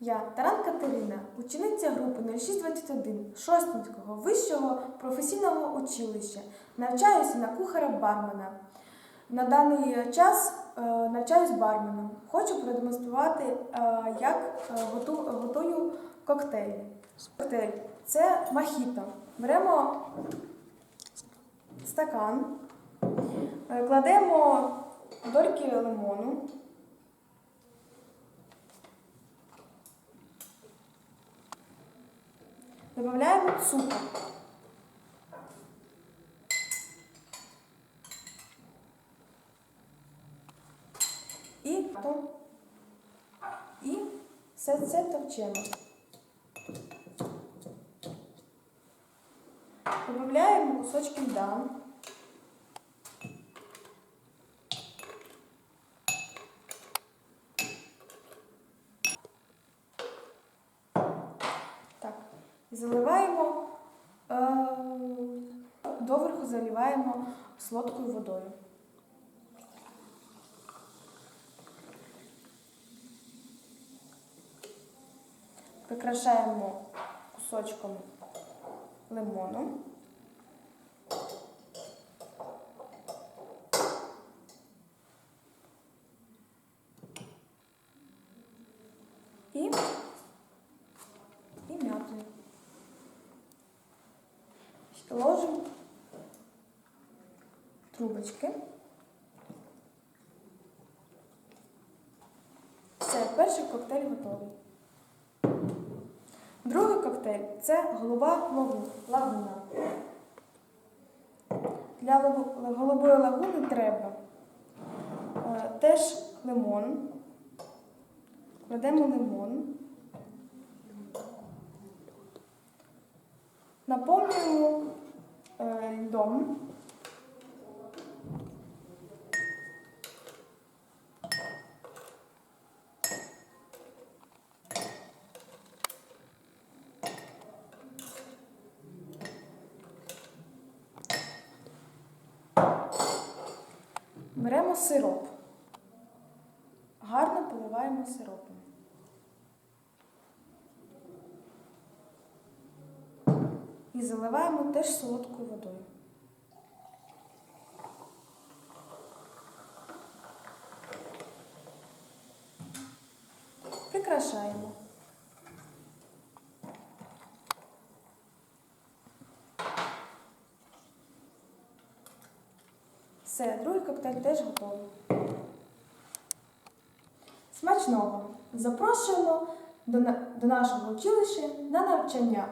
Я Таран Катерина, учениця групи 0621 Шостинського вищого професійного училища. Навчаюся на кухаря бармена. На даний час е, навчаюсь барменом. Хочу продемонструвати, е, як е, готу- готую коктейль. Коктейль це мохіто. Беремо стакан, кладемо дольки лимону. Добавляємо цукор. І, і все це товчемо. Добавляємо кусочки льда. Заливаємо, е, доверху заливаємо солодкою водою. Прикрашаємо кусочком лимону. І, і м'ятою. Ложимо трубочки. Все, перший коктейль готовий. Другий коктейль це голуба лагуна. Для голубої лагуни треба е, теж лимон. Кладемо лимон. Наповнюємо льдом. Беремо сироп. Гарно поливаємо сиропом. І заливаємо теж солодкою водою. Прикрашаємо. Все, другий коктейль теж готовий. Смачного! Запрошуємо до, на- до нашого училища на навчання.